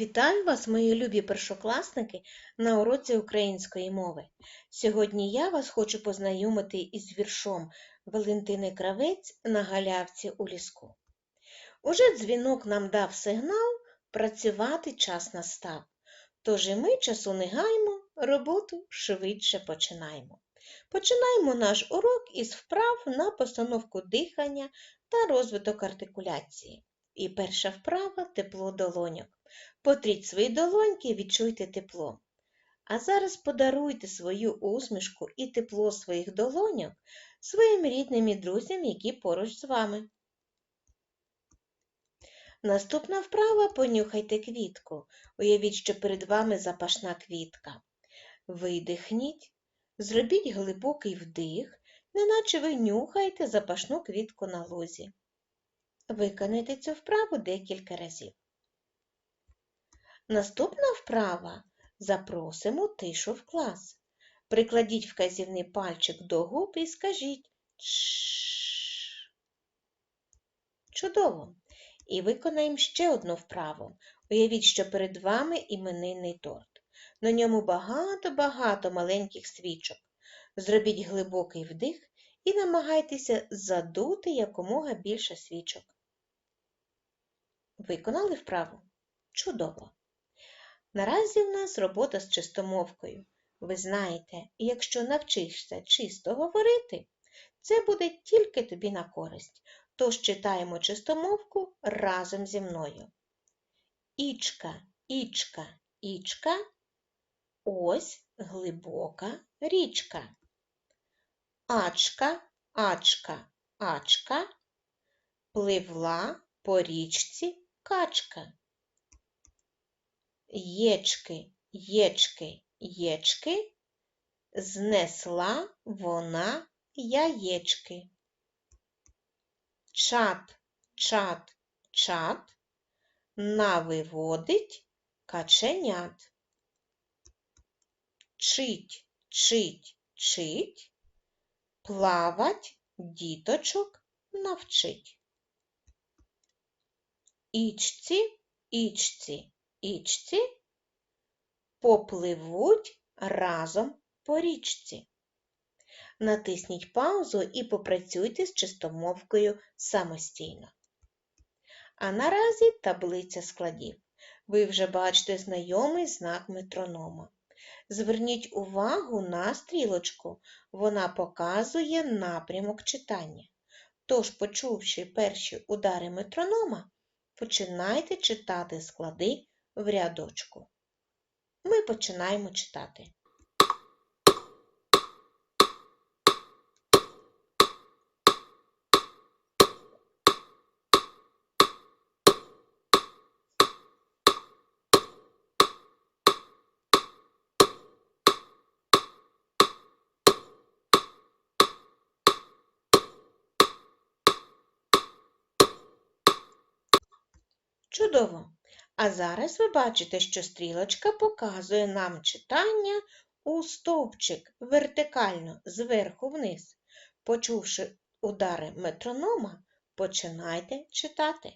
Вітаю вас, мої любі першокласники, на уроці української мови. Сьогодні я вас хочу познайомити із віршом Валентини Кравець на галявці у ліску. Уже дзвінок нам дав сигнал, працювати час настав. Тож і ми часу не гаймо, роботу швидше починаємо. Починаємо наш урок із вправ на постановку дихання та розвиток артикуляції. І перша вправа тепло долоньок. Потріть свої долоньки, відчуйте тепло. А зараз подаруйте свою усмішку і тепло своїх долоньок своїм рідним і друзям, які поруч з вами. Наступна вправа понюхайте квітку. Уявіть, що перед вами запашна квітка. Видихніть, зробіть глибокий вдих, неначе ви нюхаєте запашну квітку на лозі. Виконайте цю вправу декілька разів. Наступна вправа запросимо тишу в клас. Прикладіть вказівний пальчик до губ і скажіть «Шшш». Чудово! І виконаємо ще одну вправу. Уявіть, що перед вами іменинний торт. На ньому багато-багато маленьких свічок. Зробіть глибокий вдих і намагайтеся задути якомога більше свічок. Виконали вправу? Чудово! Наразі в нас робота з чистомовкою. Ви знаєте, якщо навчишся чисто говорити, це буде тільки тобі на користь. Тож читаємо чистомовку разом зі мною. Ічка, ічка, ічка, ось глибока річка. Ачка, ачка, ачка, пливла по річці качка. Єчки, єчки, єчки, знесла вона яєчки. Чат, чат, чат, навиводить каченят. Чить, чить, чить, плавать діточок навчить. Ічці, ічці, ічці попливуть разом по річці. Натисніть паузу і попрацюйте з чистомовкою самостійно. А наразі таблиця складів. Ви вже бачите знайомий знак метронома. Зверніть увагу на стрілочку, вона показує напрямок читання. Тож, почувши перші удари метронома, починайте читати склади в рядочку. Ми починаємо читати. Чудово! А зараз ви бачите, що стрілочка показує нам читання у стовпчик вертикально зверху вниз. Почувши удари метронома, починайте читати.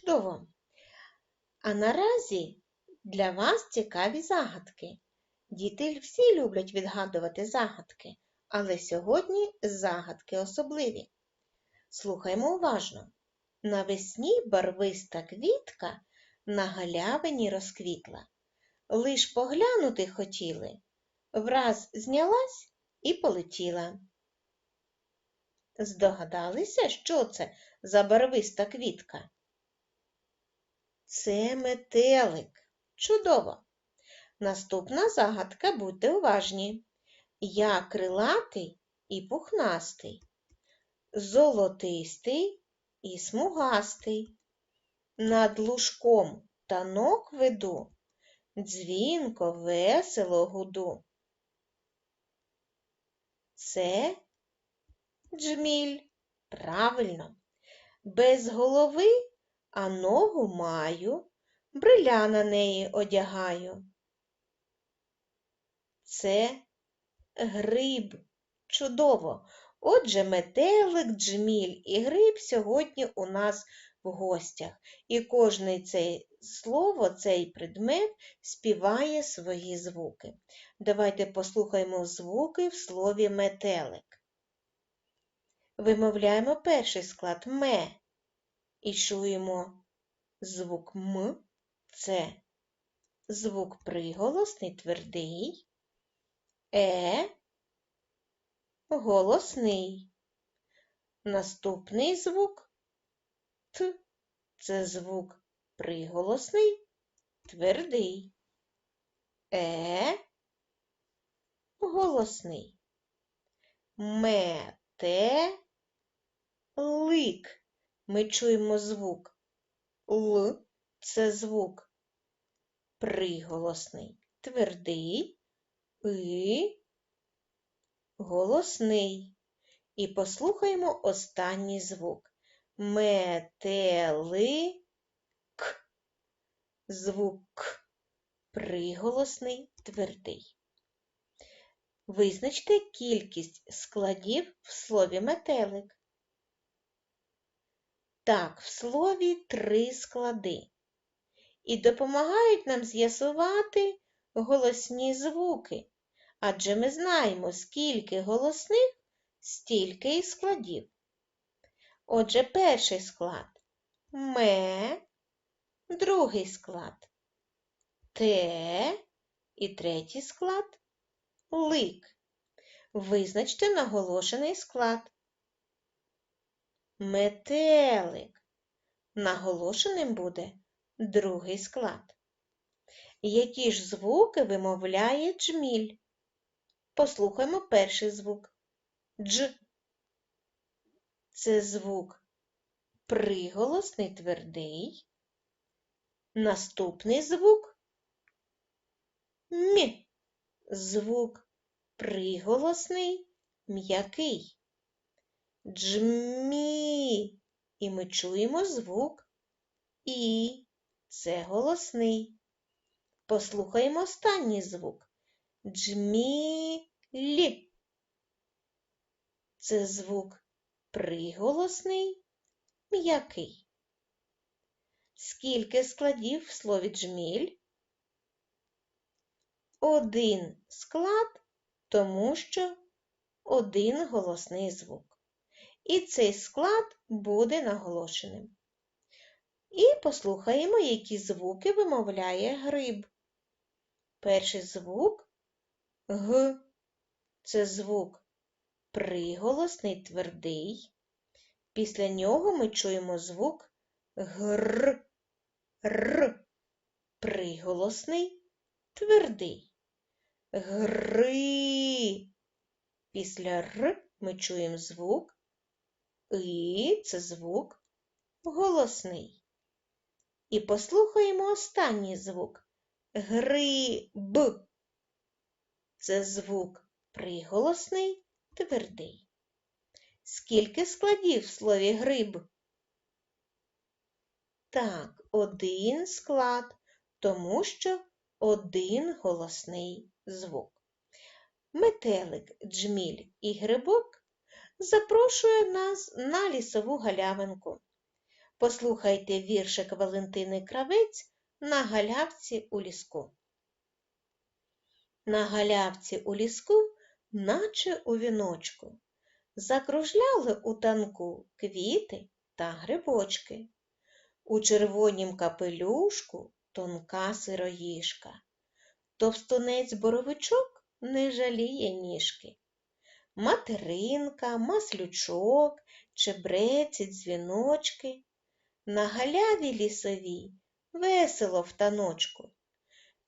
Чудово! А наразі для вас цікаві загадки. Діти всі люблять відгадувати загадки, але сьогодні загадки особливі. Слухаймо уважно. Навесні барвиста квітка на галявині розквітла. Лиш поглянути хотіли, враз знялась і полетіла. Здогадалися, що це за барвиста квітка? Це метелик. Чудово! Наступна загадка будьте уважні. Я крилатий і пухнастий, золотистий і смугастий. Над лужком танок веду, дзвінко, весело гуду. Це джміль. Правильно. Без голови, а ногу маю, бриля на неї одягаю. Це гриб. Чудово! Отже, метелик, джміль і гриб сьогодні у нас в гостях. І кожне це слово, цей предмет співає свої звуки. Давайте послухаємо звуки в слові метелик. Вимовляємо перший склад ме і чуємо звук М, це звук приголосний, твердий, Е голосний. Наступний звук Т це звук приголосний, твердий. Е голосний. Метелик. Ми чуємо звук Л це звук приголосний, твердий, И голосний. І послухаємо останній звук. Метелик. Звук К приголосний твердий. Визначте кількість складів в слові метелик. Так, в слові три склади. І допомагають нам з'ясувати голосні звуки адже ми знаємо, скільки голосних, стільки і складів. Отже, перший склад ме, другий склад те і третій склад лик. Визначте наголошений склад. Метелик. Наголошеним буде другий склад. Які ж звуки вимовляє джміль? Послухаймо перший звук дж. Це звук приголосний твердий. Наступний звук М. Звук приголосний м'який. Джмі. І ми чуємо звук І. Це голосний. Послухаємо останній звук. Джмілі. Це звук приголосний, м'який. Скільки складів в слові джміль? Один склад, тому що один голосний звук. І цей склад буде наголошеним. І послухаємо, які звуки вимовляє гриб. Перший звук Г це звук приголосний твердий. Після нього ми чуємо звук гр, р, приголосний твердий. Гри. Після р ми чуємо звук І це звук голосний. І послухаємо останній звук гриб. Це звук приголосний, твердий. Скільки складів в слові гриб? Так, один склад, тому що один голосний звук. Метелик, джміль і грибок запрошує нас на лісову галявинку. Послухайте віршик Валентини Кравець на галявці у ліску. На галявці у ліску, наче у віночку, закружляли у танку квіти та грибочки. У червонім капелюшку тонка сироїшка. Товстунець боровичок не жаліє ніжки. Материнка, маслючок, чебреці, дзвіночки. На галяві лісовій весело в таночку.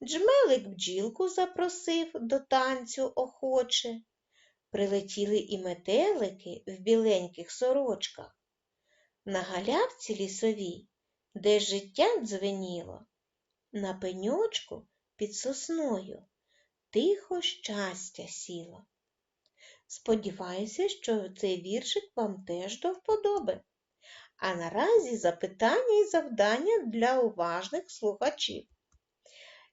Джмелик бджілку запросив до танцю охоче. Прилетіли і метелики в біленьких сорочках. На галявці лісовій, де життя дзвеніло, на пеньочку під сосною. Тихо щастя сіло. Сподіваюся, що цей віршик вам теж до вподоби. А наразі запитання і завдання для уважних слухачів.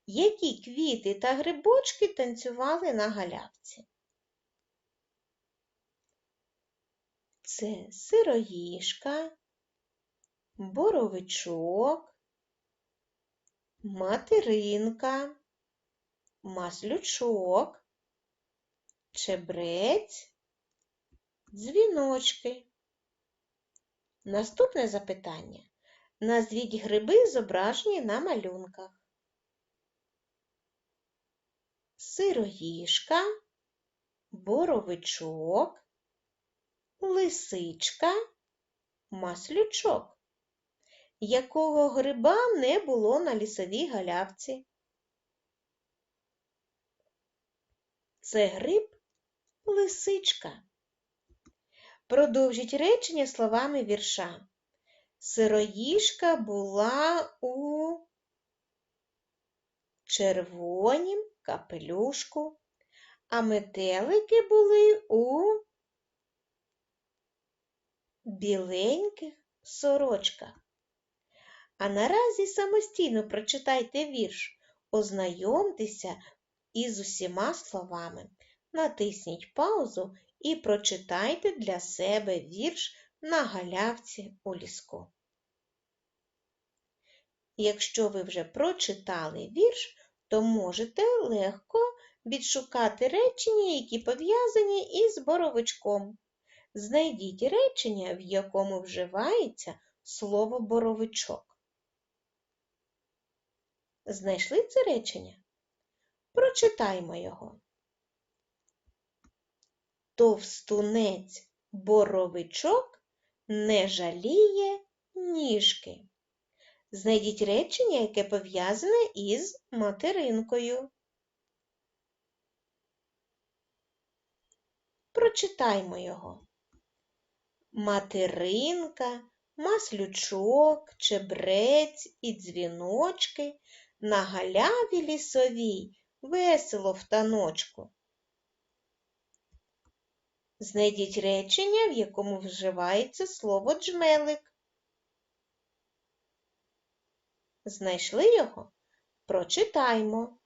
Які квіти та грибочки танцювали на галявці? Це сироїшка, боровичок, материнка, маслючок, чебрець, дзвіночки. Наступне запитання. Назвіть гриби, зображені на малюнках. Сироїшка, боровичок, лисичка, маслючок. Якого гриба не було на лісовій галявці? Це гриб лисичка. Продовжіть речення словами вірша. Сироїшка була у червонім капелюшку, а метелики були у біленьких сорочках. А наразі самостійно прочитайте вірш, ознайомтеся із усіма словами. Натисніть паузу і прочитайте для себе вірш на галявці у ліску. Якщо ви вже прочитали вірш, то можете легко відшукати речення, які пов'язані із боровичком. Знайдіть речення, в якому вживається слово боровичок. Знайшли це речення? Прочитаймо його. Товстунець боровичок не жаліє ніжки. Знайдіть речення, яке пов'язане із материнкою. Прочитаймо його. Материнка, маслючок, чебрець і дзвіночки на галяві лісовій весело в таночку. Знайдіть речення, в якому вживається слово джмелик. Знайшли його? Прочитаймо.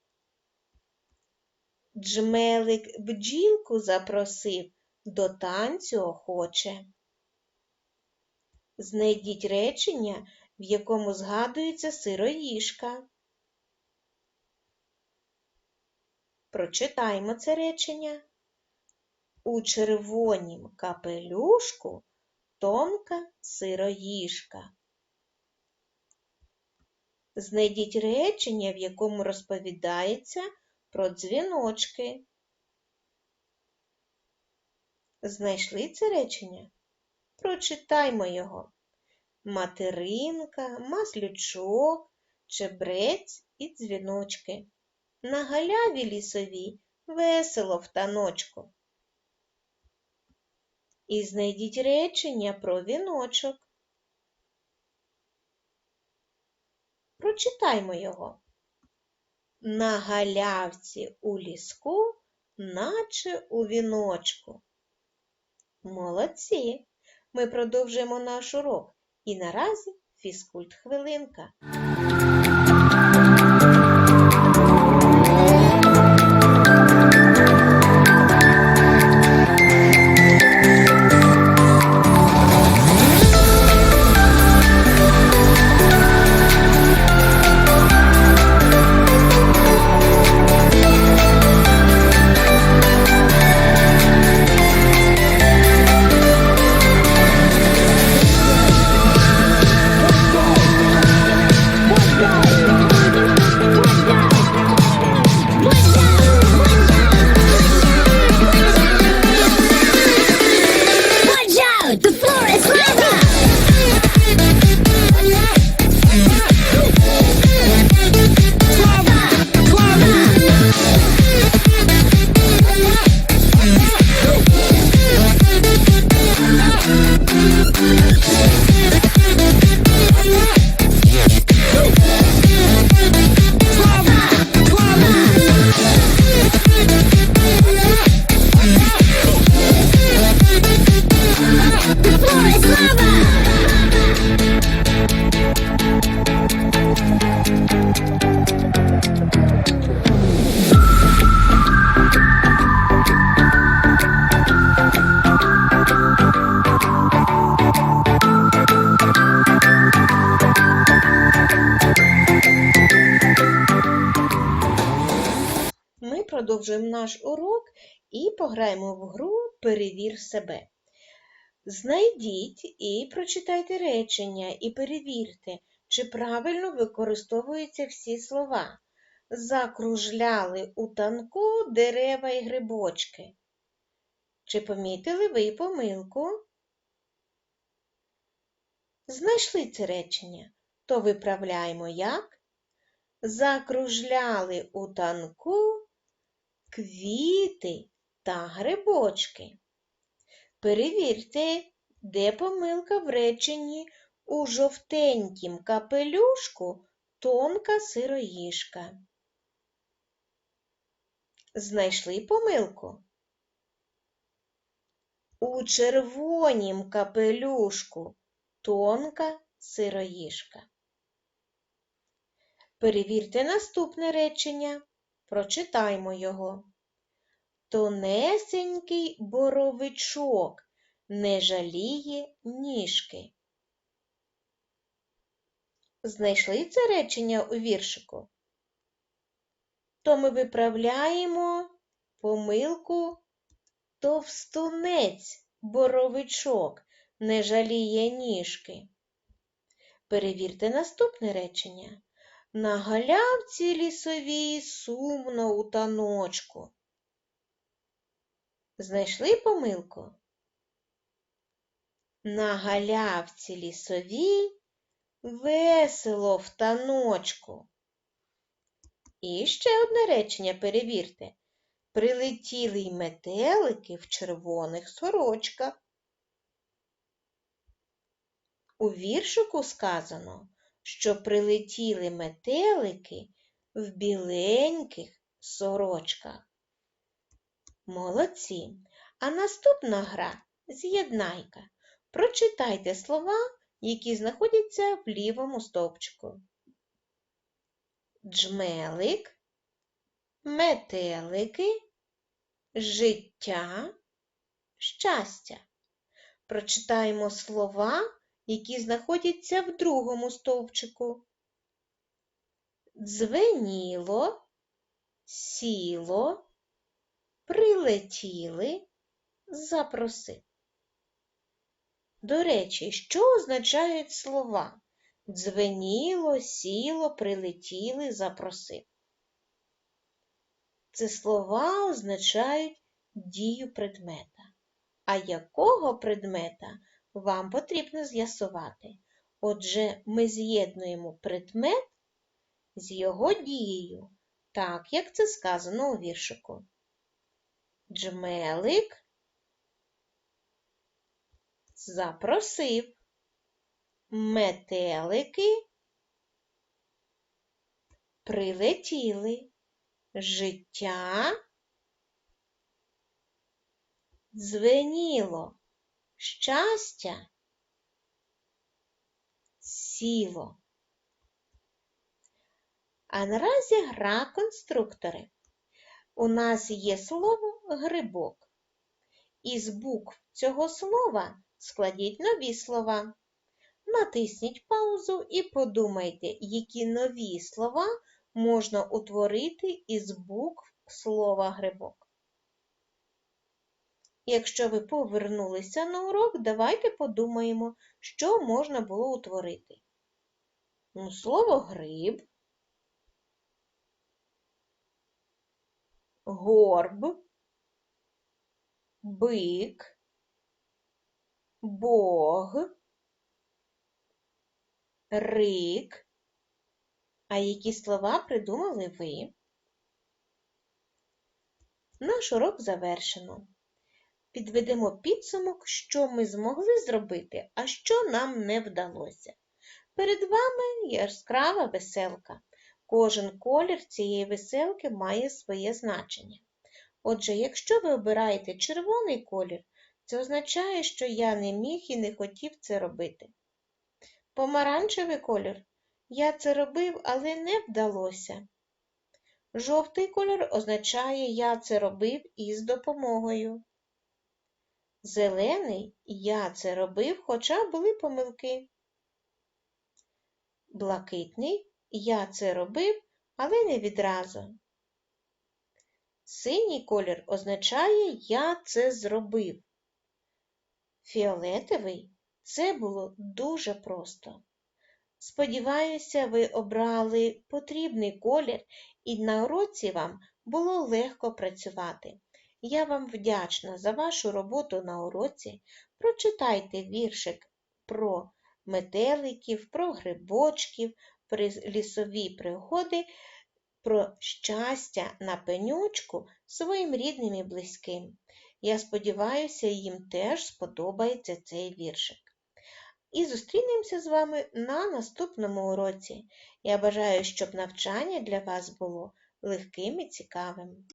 Джмелик бджілку запросив, до танцю охоче. Знайдіть речення, в якому згадується сироїшка. Прочитаймо це речення. У червонім капелюшку тонка сироїшка. Знайдіть речення, в якому розповідається про дзвіночки. Знайшли це речення? Прочитаймо його. Материнка, маслючок, чебрець і дзвіночки. На галяві лісовій весело в таночку. І знайдіть речення про віночок. Прочитаймо його. На галявці у ліску, наче у віночку. Молодці! Ми продовжуємо наш урок. І наразі фізкульт хвилинка. Продовжуємо наш урок і пограємо в гру Перевір себе. Знайдіть і прочитайте речення і перевірте, чи правильно використовуються всі слова. Закружляли у танку дерева і грибочки. Чи помітили ви помилку? Знайшли це речення, то виправляємо як? Закружляли у танку квіти та грибочки. Перевірте, де помилка в реченні у жовтенькім капелюшку тонка сироїжка. Знайшли помилку? У червонім капелюшку тонка сироїжка. Перевірте наступне речення. Прочитаймо його. Тонесенький боровичок не жаліє ніжки. Знайшли це речення у віршику? То ми виправляємо помилку товстунець боровичок не жаліє ніжки. Перевірте наступне речення. На галявці лісовій сумно у таночку. Знайшли помилку? На галявці лісовій весело в таночку. І ще одне речення перевірте. Прилетіли й метелики в червоних сорочках. У віршику сказано, що прилетіли метелики в біленьких сорочках. Молодці! А наступна гра з'єднайка. Прочитайте слова, які знаходяться в лівому стовпчику. Джмелик, метелики, життя, щастя. Прочитаємо слова, які знаходяться в другому стовпчику. Дзвеніло, сіло, прилетіли, запроси. До речі, що означають слова? Дзвеніло, сіло, прилетіли, запросив. Це слова означають дію предмета. А якого предмета вам потрібно з'ясувати? Отже, ми з'єднуємо предмет з його дією, так як це сказано у віршику. Джмелик запросив метелики прилетіли життя дзвеніло щастя сіло. А наразі гра конструктори. У нас є слово грибок. Із букв цього слова складіть нові слова. Натисніть паузу і подумайте, які нові слова можна утворити із букв слова грибок. Якщо ви повернулися на урок, давайте подумаємо, що можна було утворити. Ну, Слово гриб, горб, бик, бог, рик. А які слова придумали ви? Наш урок завершено. Підведемо підсумок, що ми змогли зробити, а що нам не вдалося. Перед вами яскрава веселка. Кожен колір цієї веселки має своє значення. Отже, якщо ви обираєте червоний колір, це означає, що я не міг і не хотів це робити. Помаранчевий колір я це робив, але не вдалося. Жовтий колір означає я це робив із допомогою. Зелений я це робив, хоча були помилки. Блакитний я це робив, але не відразу. Синій колір означає Я це зробив. Фіолетовий це було дуже просто. Сподіваюся, ви обрали потрібний колір і на уроці вам було легко працювати. Я вам вдячна за вашу роботу на уроці. Прочитайте віршик про метеликів, про грибочків, про лісові пригоди, про щастя на пенючку своїм рідним і близьким. Я сподіваюся, їм теж сподобається цей віршик. І зустрінемося з вами на наступному уроці. Я бажаю, щоб навчання для вас було легким і цікавим.